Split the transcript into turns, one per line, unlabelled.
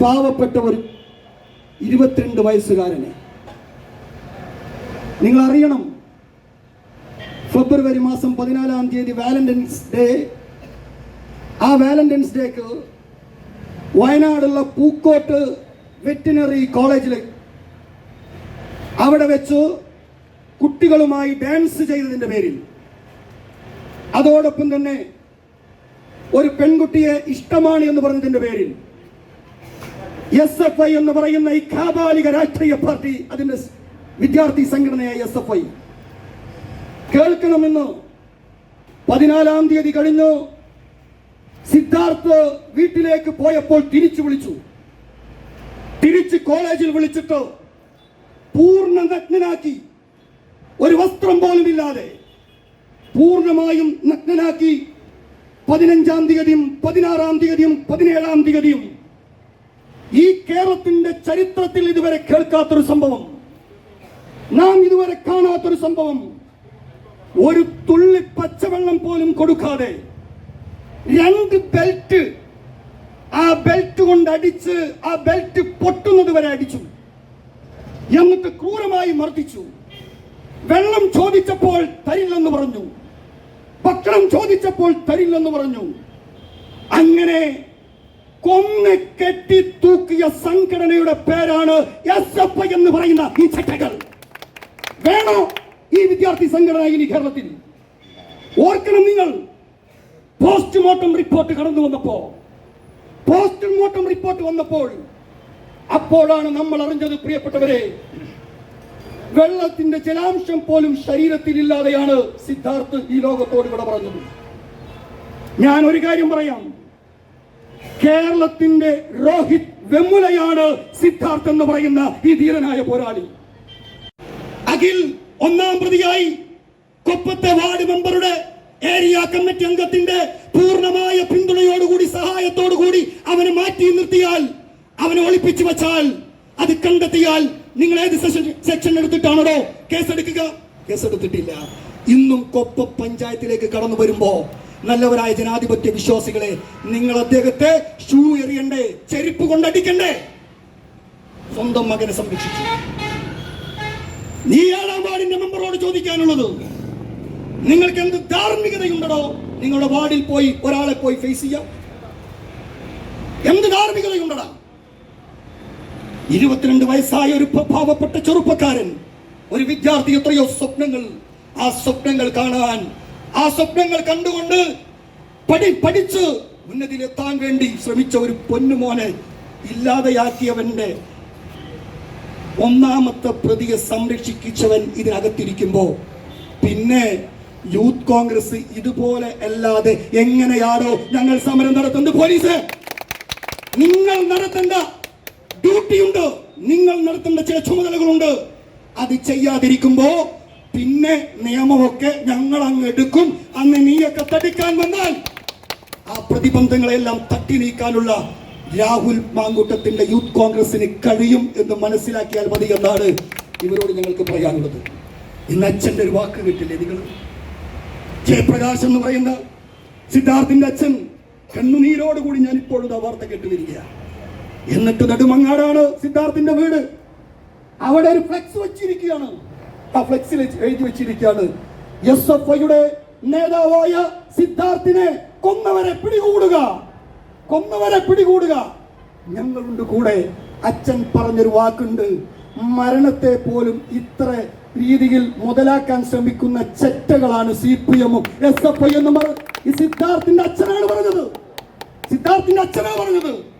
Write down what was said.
പാവപ്പെട്ട ഒരു ഇരുപത്തിരണ്ട് വയസ്സുകാരനെ. നിങ്ങൾ അറിയണം ഫെബ്രുവരി മാസം പതിനാലാം തീയതി വാലന്റൈൻസ് ഡേ. ആ വാലന്റൈൻസ് ഡേക്ക് വയനാടുള്ള പൂക്കോട്ട് വെറ്റിനറി കോളേജിൽ അവിടെ വെച്ച് കുട്ടികളുമായി ഡാൻസ് ചെയ്തതിന്റെ പേരിൽ. അതോടൊപ്പം തന്നെ ഒരു പെൺകുട്ടിയെ ഇഷ്ടമാണ് എന്ന് പറഞ്ഞതിന്റെ പേരിൽ എസ് എഫ് ഐ എന്ന് പറയുന്ന ഈ കാബാലിക രാഷ്ട്രീയ പാർട്ടി അതിന്റെ വിദ്യാർത്ഥി സംഘടനയായ എസ് എഫ് ഐ. കേൾക്കണമെന്ന്? പതിനാലാം തീയതി കഴിഞ്ഞു. സിദ്ധാർത്ഥ് വീട്ടിലേക്ക് പോയപ്പോൾ തിരിച്ചു വിളിച്ചു. തിരിച്ച് കോളേജിൽ വിളിച്ചിട്ട് പൂർണ നഗ്നനാക്കി. ഒരു വസ്ത്രം പോലും ഇല്ലാതെ പൂർണമായും നഗ്നനാക്കി. പതിനഞ്ചാം തീയതിയും പതിനാറാം തീയതിയും പതിനേഴാം തീയതിയും ഈ കേരളത്തിന്റെ ചരിത്രത്തിൽ ഇതുവരെ കേൾക്കാത്തൊരു സംഭവം. നാം ഇതുവരെ കാണാത്തൊരു സംഭവം. ഒരു തുള്ളി പച്ചവെള്ളം പോലും കൊടുക്കാതെ രണ്ട് ബെൽറ്റ് ആ ബെൽറ്റ് കൊണ്ട് അടിച്ച് ആ ബെൽറ്റ് പൊട്ടുന്നത് വരെ അടിച്ചു. എന്നിട്ട് ക്രൂരമായി മർദ്ദിച്ചു. വെള്ളം ചോദിച്ചപ്പോൾ തരില്ലെന്ന് പറഞ്ഞു. ഭക്ഷണം ചോദിച്ചപ്പോൾ തരില്ലെന്ന് പറഞ്ഞു. അങ്ങനെ കൊന്ന് കെട്ടി തൂക്കിയ സംഘടനയുടെ പേരാണ് എസ് എഫ് ഐ എന്ന് പറയുന്ന ഈ ചട്ടകൾ. വേണോ ഈ വിദ്യാർത്ഥി സംഘടന ഇനി കേരളത്തിൽ? ഓർക്കണം നിങ്ങൾ. പോസ്റ്റ്മോർട്ടം റിപ്പോർട്ട് കടന്നു വന്നപ്പോ പോസ്റ്റ്മോർട്ടം റിപ്പോർട്ട് വന്നപ്പോൾ അപ്പോഴാണ് നമ്മൾ അറിഞ്ഞത് പ്രിയപ്പെട്ടവരെ വെള്ളത്തിന്റെ ജലാംശം പോലും ശരീരത്തിൽ ഇല്ലാതെയാണ് സിദ്ധാർത്ഥ് ഈ ലോകത്തോട് ഇവിടെ പറഞ്ഞത്. ഞാൻ ഒരു കാര്യം പറയാം. കേരളത്തിന്റെ രോഹിത് വെമ്മുലയാണ് സിദ്ധാർത്ഥ് എന്ന് പറയുന്ന ഈ ധീരനായ പോരാളി. അഖിൽ ഒന്നാം പ്രതിയായി കൊപ്പത്തെ വാർഡ് മെമ്പറുടെ ഏരിയ കമ്മിറ്റി അംഗത്തിന്റെ പൂർണമായ പിന്തുണയോടുകൂടി സഹായത്തോടുകൂടി അവനെ മാറ്റി നിർത്തിയാൽ അവനെ ഒളിപ്പിച്ചു വച്ചാൽ അത് കണ്ടെത്തിയാൽ നിങ്ങൾ ഏത് സെക്ഷൻ എടുത്തിട്ടാണോ കേസെടുക്കുക കേസെടുത്തിട്ടില്ല ഇന്നും കൊപ്പ പഞ്ചായത്തിലേക്ക് കടന്നു വരുമ്പോ നല്ലവരായ ജനാധിപത്യ വിശ്വാസികളെ നിങ്ങൾ അദ്ദേഹത്തെ ഷൂ എറിയണ്ടേ ചെരുപ്പ് കൊണ്ടടിക്കണ്ടേ? സ്വന്തം മകനെ സംരക്ഷിച്ചു. നീ ഏഴാം വാർഡിന്റെ മെമ്പറോട് ചോദിക്കാനുള്ളത്. നിങ്ങൾക്ക് എന്ത് ധാർമ്മികതയുണ്ടോ നിങ്ങളുടെ വാർഡിൽ പോയി ഒരാളെ പോയി ഫേസ് ചെയ്യാം. എന്ത് ധാർമ്മികതയുണ്ടടാ? ഇരുപത്തിരണ്ട് വയസ്സായ ഒരു പാവപ്പെട്ട ചെറുപ്പക്കാരൻ ഒരു വിദ്യാർത്ഥി എത്രയോ സ്വപ്നങ്ങൾ ആ സ്വപ്നങ്ങൾ കാണാൻ ആ സ്വപ്നങ്ങൾ കണ്ടുകൊണ്ട് പഠി പഠിച്ച് ഉന്നതിയിലെത്താൻ വേണ്ടി ശ്രമിച്ച ഒരു പൊന്നുമോനെ ഇല്ലാതെയാക്കിയവന്റെ ഒന്നാമത്തെ പ്രതിയെ സംരക്ഷിക്കിച്ചവൻ ഇതിനകത്തിരിക്കുമ്പോ പിന്നെ യൂത്ത് കോൺഗ്രസ് ഇതുപോലെ അല്ലാതെ എങ്ങനെയാണോ ഞങ്ങൾ സമരം നടത്തുന്നത്? പോലീസ് നിങ്ങൾ നടത്തേണ്ട ഡ്യൂട്ടിയുണ്ട്. നിങ്ങൾ നടത്തേണ്ട ചില ചുമതലകളുണ്ട്. അത് ചെയ്യാതിരിക്കുമ്പോ പിന്നെ നിയമമൊക്കെ ഞങ്ങൾ അങ്ങ് എടുക്കും. അന്ന് നീയൊക്കെ തടിക്കാൻ വന്നാൽ ആ പ്രതിബന്ധങ്ങളെല്ലാം തട്ടി നീക്കാനുള്ള രാഹുൽ മാങ്കൂട്ടത്തിന്റെ യൂത്ത് കോൺഗ്രസിന് കഴിയും എന്ന് മനസ്സിലാക്കിയാൽ മതി എന്നാണ് ഇവരോട് ഞങ്ങൾക്ക് പറയാനുള്ളത്. ഇന്ന് അച്ഛന്റെ ഒരു വാക്ക് കിട്ടില്ലേ നിങ്ങൾ? ജയപ്രകാശ് എന്ന് പറയുന്ന സിദ്ധാർത്ഥിന്റെ അച്ഛൻ കണ്ണുനീരോടുകൂടി ഞാൻ ഇപ്പോഴും ആ വാർത്ത കേട്ടുവരിക എന്നിട്ട് നെടുമങ്ങാടാണ് സിദ്ധാർത്ഥിന്റെ വീട്. അവിടെ ഒരു ഫ്ലെക്സ് വെച്ചിരിക്കുകയാണ്. ആ ഫ്ലെക്സിൽ എഴുതി വെച്ചിരിക്കുകയാണ്. എസ് എഫ് ഐയുടെ നേതാവായ സിദ്ധാർത്ഥിനെ കൊന്നവരെ പിടികൂടുക. കൊന്നവരെ പിടികൂടുക. ഞങ്ങളുണ്ട് കൂടെ. അച്ഛൻ പറഞ്ഞൊരു വാക്കുണ്ട്. മരണത്തെ പോലും ഇത്ര രീതിയിൽ മുതലാക്കാൻ ശ്രമിക്കുന്ന ചെറ്റകളാണ് സി പി എമ്മും. എസ് എഫ് ഐ എന്നും സിദ്ധാർത്ഥിന്റെ അച്ഛനാണ് പറഞ്ഞത്. സിദ്ധാർത്ഥിന്റെ അച്ഛനാണ് പറഞ്ഞത്.